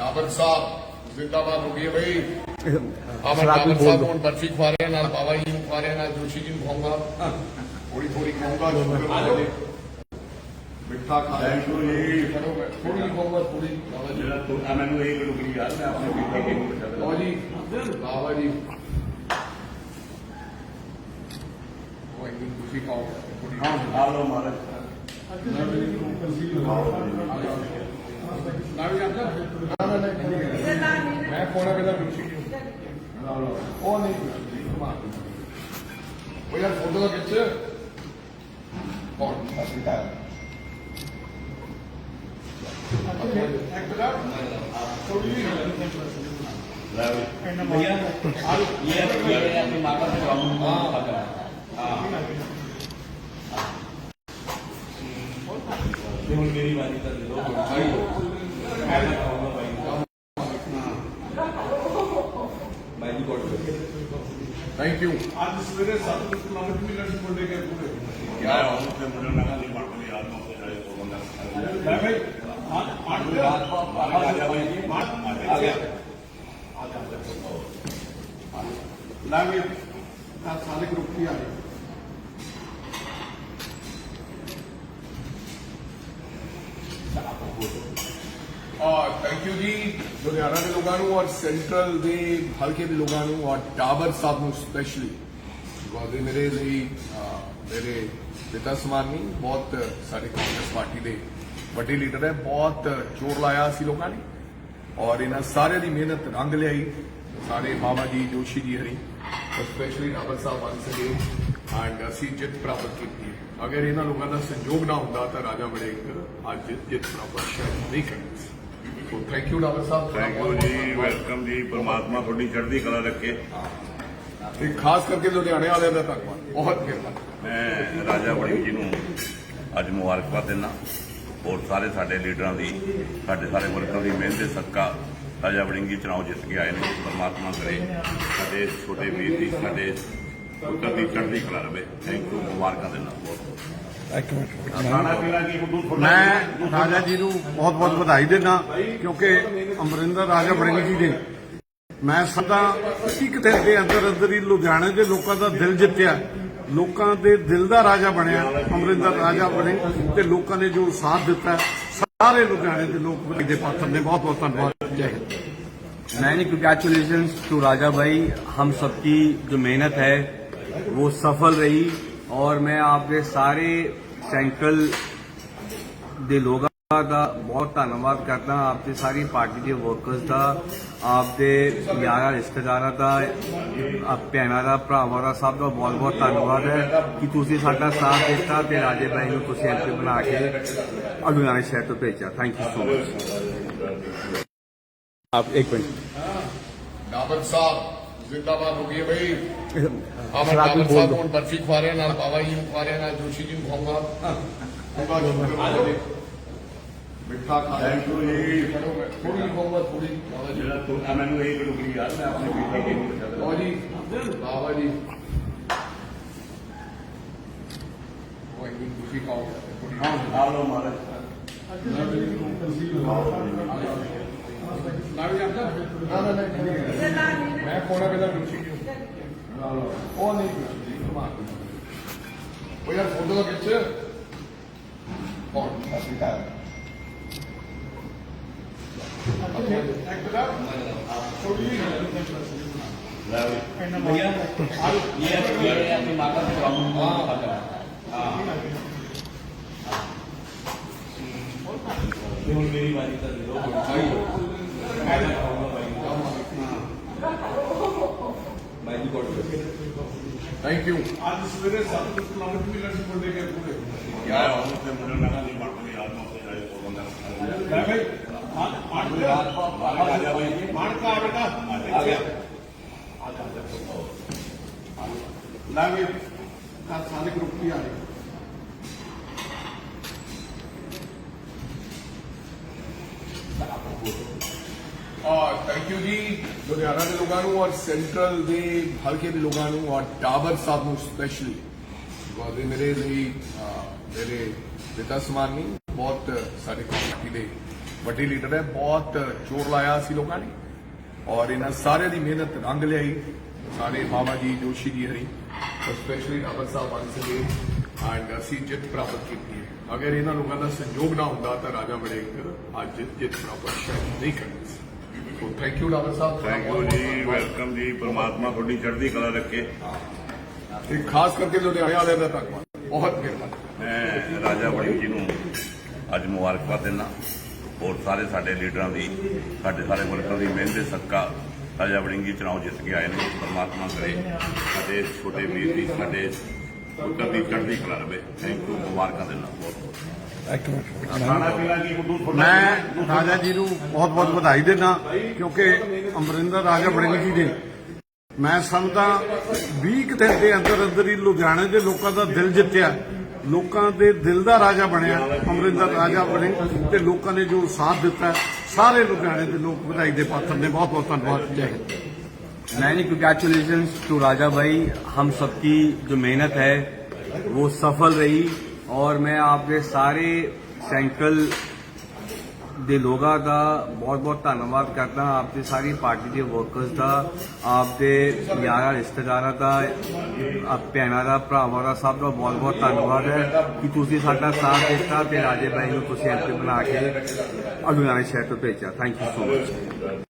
ਡਾਬਰ ਸਾਹਿਬ ਜ਼ਿੰਦਾਬਾਦ ਹੋ ਗਈ ਬਈ। ਆ ਮੈਂ ਸ਼ਰਾਬੀ ਡਾਬਰ ਸਾਹਿਬ ਦੋ ਨੂੰ ਬਰਫੀ ਖਵਾ ਰਿਹਾ ਨਾਲ ਬਾਬਾ ਜੀ ਨੂੰ ਖਵਾ ਰਿਹਾ ਨਾਲ ਜੋਸ਼ੀ ਜੀ ਨੂੰ ਖਵਾਉਂਗਾ। ਥੋੜੀ ਥੋੜੀ ਨੇ ਮਿੱਠਾ ਖਾ ਮੈਂ ਥੋੜੀ ਖਾਊਂਗਾ ਥੋੜੀ ਬਾਬਾ ਜੀ। ਜਿਹੜਾ ਮੈਨੂੰ ਇਹ ਰੁਕੀ ਯਾਰ ਮੈਂ ਆਪਣੇ ਬੀਤੇ ਕੇ ਲਓ ਜੀ। ਬਾਬਾ ਜੀ। ਉਹ ਇੱਕ ਦਿਨ ਤੁਸੀਂ ਖਾਓ। ਥੋੜੀ ਆ ਲਓ ਮਹਾਰਾਜ। ਨਾ ਵੀ ਜਾਂਦਾ ਨਾ ਨਾ ਨਹੀਂ ਮੈਂ ਕੋਣਾ ਕਿਦਾ ਪੁੱਛੀ ਉਹ ਨਹੀਂ ਉਹ ਯਾਰ ਫੋਟੋ ਦਾ ਖਿੱਚ ਕੌਣ ਅਸੀਂ ਤਾਂ ਇੱਕ ਦਾ ਥੋੜੀ ਜਿਹੀ ਲੈ ਭਈਆ ਆ ਇਹ ਇਹ ਆਪਣੀ ਮਾਤਾ ਦੇ ਕੰਮ ਨੂੰ ਪਕੜਾ ਹਾਂ। ਹੁਣ ਮੇਰੀ ਵਾਰੀ ਤਾਂ ਦੇ ਦੋ ਭਾਈ ਜੀ ਕੋਟ ਥੈਂਕ ਯੂ ਅੱਜ ਸਵੇਰੇ 7 ਕਿਲੋਮੀਟਰ ਵੀ ਲੜੀ ਮੁੰਡੇ ਕੇ ਪੂਰੇ ਯਾਰ ਹੁਣ ਤੇ ਮੁੰਡੇ ਨਾਲ ਨਹੀਂ ਬਣ ਕੇ ਯਾਰ ਮੈਂ ਉੱਥੇ ਜਾਏ ਤੋਂ ਬੰਦਾ ਲੈ ਭਾਈ ਅੱਜ ਰਾਤ ਕੋ ਆ ਗਿਆ ਭਾਈ ਜੀ ਆ ਗਿਆ ਲੈ ਵੀ ਤਾਂ ਸਾਰੇ ਗਰੁੱਪ ਹੀ ਆ ਗਏ ਔਰ ਥੈਂਕ ਯੂ ਜੀ, ਲੁਧਿਆਣਾ ਦੇ ਲੋਕਾਂ ਨੂੰ ਔਰ ਸੈਂਟਰਲ ਦੇ ਹਲਕੇ ਦੇ ਲੋਕਾਂ ਨੂੰ ਔਰ ਟਾਵਰ ਸਾਹਿਬ ਨੂੰ ਸਪੈਸ਼ਲੀ ਬਿਕੋਜ਼ ਇਹ ਮੇਰੇ ਲਈ ਮੇਰੇ ਪਿਤਾ ਸਮਾਨ ਨਹੀਂ ਬਹੁਤ ਸਾਡੇ ਕਾਂਗਰਸ ਪਾਰਟੀ ਦੇ ਵੱਡੇ ਲੀਡਰ ਹੈ, ਬਹੁਤ ਜ਼ੋਰ ਲਾਇਆ ਸੀ ਲੋਕਾਂ ਨੇ। ਔਰ ਇਹਨਾਂ ਸਾਰਿਆਂ ਦੀ ਮਿਹਨਤ ਰੰਗ ਲਿਆਈ, ਸਾਰੇ Baba ji, Joshi ji Hari specially tower sahib once again and ਅਸੀਂ ਜਿੱਤ ਪ੍ਰਾਪਤ ਕੀਤੀ ਅਗਰ ਇਹਨਾਂ ਲੋਕਾਂ ਦਾ ਸੰਯੋਗ ਨਾ ਹੁੰਦਾ ਤਾਂ ਰਾਜਾ ਵੜਿੰਗ ਅੱਜ ਜਿੱਤ ਪ੍ਰਾਪਤ ਸ਼ਾਇਦ ਨਹੀਂ ਕਰਦੇ ਸੀ thank you tower sahib thank you ji welcome ji ਪਰਮਾਤਮਾ ਤੁਹਾਡੀ ਚੜ੍ਹਦੀ ਕਲਾ ਰੱਖੇ। ਤੇ ਖਾਸ ਕਰਕੇ ਲੁਧਿਆਣੇ ਵਾਲਿਆਂ ਦਾ ਧੰਨਵਾਦ ਬਹੁਤ ਮਿਹਰਬਾਨੀ ਮੈਂ ਰਾਜਾ ਵੜਿੰਗ ਜੀ ਨੂੰ ਅੱਜ ਮੁਬਾਰਕਬਾਦ ਦਿੰਦਾ। ਔਰ ਸਾਰੇ ਸਾਡੇ ਲੀਡਰਾਂ ਦੀ ਸਾਡੇ ਸਾਰੇ ਵਰਕਰਾਂ ਦੀ ਮਿਹਨਤ ਦੇ ਸਦਕਾ ਰਾਜਾ ਵੜਿੰਗ ਚੁਣਾਵ ਜਿੱਤ ਕੇ ਆਏ ਨੇ ਪਰਮਾਤਮਾ ਕਰੇ। ਸਾਡੇ ਛੋਟੇ ਵੀਰ ਦੀ ਸਾਡੇ ਪੁੱਤਰ ਦੀ ਚੜ੍ਹਦੀ ਕਲਾ ਰਵੇ ਥੈਂਕ ਯੂ ਮੁਬਾਰਕਾਂ ਦਿੰਦਾ ਬਹੁਤ ਇੱਕ ਮਿੰਟ ਖਾਣਾ ਪੀਣਾ ਕੀ ਉਦੋਂ ਤੁਹਾਡਾ ਮੈਂ ਰਾਜਾ ਜੀ ਨੂੰ ਬਹੁਤ ਬਹੁਤ ਵਧਾਈ ਦਿੰਦਾ ਕਿਉਂਕਿ ਅਮਰਿੰਦਰ ਰਾਜਾ ਵੜਿੰਗ ਜੀ ਨੇ ਮੈਂ ਸਦਾ ਇੱਕ ਦਿਨ ਦੇ ਅੰਦਰ ਅੰਦਰ ਹੀ ਲੁਧਿਆਣੇ ਦੇ ਲੋਕਾਂ ਦਾ ਦਿਲ ਜਿੱਤਿਆ ਲੋਕਾਂ ਦੇ ਦਿਲ ਦਾ ਰਾਜਾ ਬਣਿਆ ਅਮਰਿੰਦਰ ਰਾਜਾ ਬਣੇ ਤੇ ਲੋਕਾਂ ਨੇ ਜੋ ਸਾਥ ਦਿੱਤਾ ਸਾਰੇ ਲੁਧਿਆਣੇ ਦੇ ਲੋਕ ਵਧਾਈ ਦੇ ਪਾਤਰ ਨੇ ਬਹੁਤ ਬਹੁਤ ਧੰਨਵਾਦ ਜੈ ਹਿੰਦ मैंने कंग्रेचुलेशंस टू राजा भाई हम सबकी जो मेहनत है वो सफल रही और मैं आपके सारे सेंट्रल ਦੇ ਲੋਕਾਂ ਦਾ ਬਹੁਤ ਧੰਨਵਾਦ ਕਰਦਾ ਆਪਦੇ ਸਾਰੀ ਪਾਰਟੀ ਦੇ ਵਰਕਰਸ ਦਾ ਆਪਦੇ ਯਾਰਾਂ ਰਿਸ਼ਤੇਦਾਰਾਂ ਦਾ ਆਪ ਭੈਣਾਂ ਦਾ ਭਰਾਵਾਂ ਦਾ ਸਭ ਦਾ ਬਹੁਤ ਬਹੁਤ ਧੰਨਵਾਦ ਹੈ ਕਿ ਤੁਸੀਂ ਸਾਡਾ ਸਾਥ ਦਿੱਤਾ ਤੇ ਰਾਜੇ ਭਾਈ ਨੂੰ ਤੁਸੀਂ ਐਮਪੀ ਬਣਾ ਕੇ ਲੁਧਿਆਣਾ ਸ਼ਹਿਰ ਤੋਂ ਭੇਜਿਆ ਥੈਂਕ ਯੂ ਸੋ ਮਚ ਆਪ ਇੱਕ ਮਿੰਟ ਡਾਬਰ ਸਾਹਿਬ ਜ਼ਿੰਦਾਬਾਦ ਹੋ ਗਈ ਹੈ ਬਈ ਆ ਮੈਂ ਸ਼ਰਾਬੀ ਡਾਬਰ ਬੋਲ ਸਾਹਿਬ ਦੋ ਨੂੰ ਹੁਣ ਬਰਫੀ ਖਵਾ ਰਿਹਾ ਨਾਲ ਬਾਬਾ ਜੀ ਨੂੰ ਖਵਾ ਰਿਹਾ ਨਾਲ ਜੋਸ਼ੀ ਜੀ ਨੂੰ ਖਵਾਉਂਗਾ ਖੂਬਾ ਸ਼ੂਗਰ ਵਾਲੇ ਨੇ ਮਿੱਠਾ ਖਾ Thank you ਜੀ। ਚਲੋ ਮੈਂ ਥੋੜੀ ਜਿਹੀ ਖਾਊਂਗਾ ਥੋੜੀ ਬਾਬਾ ਜੀ ਜਿਹੜਾ ਤੂੰ ਆ ਮੈਨੂੰ ਇਹ ਰੁਕੀ ਯਾਰ ਮੈਂ ਆਪਣੇ ਬੀਤੇ ਕੇ ਨੂੰ ਲਓ ਜੀ ਬਾਬਾ ਜੀ ਉਹ ਇੱਕ ਦਿਨ ਤੁਸੀਂ ਖਾਓ ਥੋੜੀ ਆ ਲਓ ਮਹਾਰਾਜ ਨਾ ਵੀ ਜਾਂਦਾ ਨਾ ਨਾ ਨਹੀਂ ਮੈਂ ਕੋਣਾ ਕਿਦਾ ਪੁੱਛੀ ਕਿਉਂ ਉਹ ਨਹੀਂ ਉਹ ਯਾਰ ਫੋਟੋ ਦਾ ਖਿੱਚ ਕੌਣ ਹਸਪਤਾਲ ਇੱਕ ਦਾ ਥੋੜੀ ਜਿਹੀ ਲੈ ਵੀ भैया ये ये अपनी माता से प्रॉब्लम पक रहा है ਹੁਣ ਮੇਰੀ ਵਾਰੀ ਥੈਂਕ ਯੂ ਅੱਜ ਸਵੇਰੇ 7 ਕਿਲੋਮੀਟਰ ਵੀ ਲੜੀ ਮੁੰਡੇ ਕੇ ਪੂਰੇ ਯਾਰ ਹੁਣ ਤੇ ਮੁੰਡੇ ਨਾਲ ਨਹੀਂ ਬਣ ਕੇ ਯਾਰ ਮੈਂ ਉੱਥੇ ਜਾਏ ਤੋਂ ਬੰਦਾ ਲੈ ਭਾਈ ਅੱਜ ਰਾਤ ਕੋ ਆ ਗਿਆ ਭਾਈ ਜੀ ਮਾਰ ਕਾ ਬੇਟਾ ਆ ਗਿਆ ਲੈ ਵੀ ਤਾਂ ਸਾਰੇ ਗਰੁੱਪ ਹੀ ਆ ਗਏ ਔਰ ਥੈਂਕ ਯੂ ਜੀ, ਲੁਧਿਆਣਾ ਦੇ ਲੋਕਾਂ ਨੂੰ ਔਰ ਸੈਂਟਰਲ ਦੇ ਹਲਕੇ ਦੇ ਲੋਕਾਂ ਨੂੰ ਔਰ ਟਾਵਰ ਸਾਹਿਬ ਨੂੰ ਸਪੈਸ਼ਲੀ ਬਿਕੋਜ਼ ਇਹ ਮੇਰੇ ਲਈ ਮੇਰੇ ਪਿਤਾ ਸਮਾਨ ਨਹੀਂ ਬਹੁਤ ਸਾਡੇ ਪਾਰਟੀ ਦੇ ਵੱਡੇ ਲੀਡਰ ਹੈ, ਬਹੁਤ ਜ਼ੋਰ ਲਾਇਆ ਸੀ ਲੋਕਾਂ ਨੇ। ਔਰ ਇਹਨਾਂ ਸਾਰਿਆਂ ਦੀ ਮਿਹਨਤ ਰੰਗ ਲਿਆਈ, ਸਾਰੇ Baba ji, Joshi ji Hari specially tower sahib once again and ਅਸੀਂ ਜਿੱਤ ਪ੍ਰਾਪਤ ਕੀਤੀ ਹੈ। ਅਗਰ ਇਹਨਾਂ ਲੋਕਾਂ ਦਾ ਸਹਿਯੋਗ ਨਾ ਹੁੰਦਾ ਤਾਂ ਰਾਜਾ ਵੜਿੰਗ ਅੱਜ ਜਿੱਤ ਪ੍ਰਾਪਤ ਸ਼ਾਇਦ ਨਹੀਂ ਕਰਦੇ ਸੀ thank you Dabur sahib. Thank you ji welcome ji ਪਰਮਾਤਮਾ ਤੁਹਾਡੀ ਚੜ੍ਹਦੀ ਕਲਾ ਰੱਖੇ। ਤੇ ਖਾਸ ਕਰਕੇ ਲੁਧਿਆਣੇ ਵਾਲਿਆਂ ਦਾ ਧੰਨਵਾਦ। ਬਹੁਤ ਮਿਹਰਬਾਨੀ। ਮੈਂ ਰਾਜਾ ਵੜਿੰਗ ਜੀ ਨੂੰ ਅੱਜ ਮੁਬਾਰਕਬਾਦ ਦਿੰਦਾ। ਹੋਰ ਸਾਰੇ ਸਾਡੇ ਲੀਡਰਾਂ ਦੀ ਸਾਡੇ ਸਾਰੇ ਵਰਕਰਾਂ ਦੀ ਮਿਹਨਤ ਦੇ ਸਦਕਾ ਰਾਜਾ ਵੜਿੰਗ ਜੀ ਚੁਣਾਵ ਜਿੱਤ ਕੇ ਆਏ ਨੇ। ਪਰਮਾਤਮਾ ਕਰੇ। ਸਾਡੇ ਛੋਟੇ ਵੀਰ ਦੀ ਸਾਡੇ ਵਰਕਰ ਦੀ ਚੜ੍ਹਦੀ ਕਲਾ ਰਵੇ। ਥੈਂਕ ਯੂ ਮੁਬਾਰਕਾਂ ਦਿੰਦਾ ਬਹੁਤ ਬਹੁਤ। ਖਾਣਾ ਪੀਣਾ ਕੀ ਕੁੱਦੂ ਤੁਹਾਡਾ ਮੈਂ ਰਾਜਾ ਜੀ ਨੂੰ ਬਹੁਤ ਬਹੁਤ ਵਧਾਈ ਦਿੰਦਾ ਕਿਉਂਕਿ ਅਮਰਿੰਦਰ ਰਾਜਾ ਵੜਿੰਗ ਜੀ ਨੇ ਮੈਂ ਸਮਝਦਾ 20 ਕੁ ਦਿਨ ਦੇ ਅੰਦਰ ਅੰਦਰ ਹੀ ਲੁਧਿਆਣੇ ਦੇ ਲੋਕਾਂ ਦਾ ਦਿਲ ਜਿੱਤਿਆ। ਲੋਕਾਂ ਦੇ ਦਿਲ ਦਾ ਰਾਜਾ ਬਣਿਆ ਅਮਰਿੰਦਰ ਰਾਜਾ ਵੜਿੰਗ ਤੇ ਲੋਕਾਂ ਨੇ ਜੋ ਸਾਥ ਦਿੱਤਾ ਸਾਰੇ ਲੁਧਿਆਣੇ ਦੇ ਲੋਕ ਵਧਾਈ ਦੇ ਪਾਤਰ ਨੇ। ਬਹੁਤ ਬਹੁਤ ਧੰਨਵਾਦ। Jai Hind. मैंने कंग्रेचुलेशंस टू राजा भाई हम सबकी जो मेहनत है वो सफल रही और मैं आपके सारे ਸੈਂਟਰਲ ਦੇ ਲੋਕਾਂ ਦਾ ਬਹੁਤ ਬਹੁਤ ਧੰਨਵਾਦ ਕਰਦਾ ਹਾਂ ਆਪਦੇ ਸਾਰੀ ਪਾਰਟੀ ਦੇ ਵਰਕਰਸ ਦਾ ਆਪਦੇ ਯਾਰਾਂ ਰਿਸ਼ਤੇਦਾਰਾਂ ਦਾ ਆਪ ਭੈਣਾਂ ਦਾ ਭਰਾਵਾਂ ਦਾ ਸਭ ਦਾ ਬਹੁਤ ਬਹੁਤ ਧੰਨਵਾਦ ਹੈ ਕਿ ਤੁਸੀਂ ਸਾਡਾ ਸਾਥ ਦਿੱਤਾ ਤੇ ਰਾਜੇ ਭਾਈ ਨੂੰ ਤੁਸੀਂ ਐਮਪੀ ਬਣਾ ਕੇ ਲੁਧਿਆਣਾ ਸ਼ਹਿਰ ਤੋਂ ਭੇਜਿਆ ਥੈਂਕ ਯੂ ਸੋ ਮਚ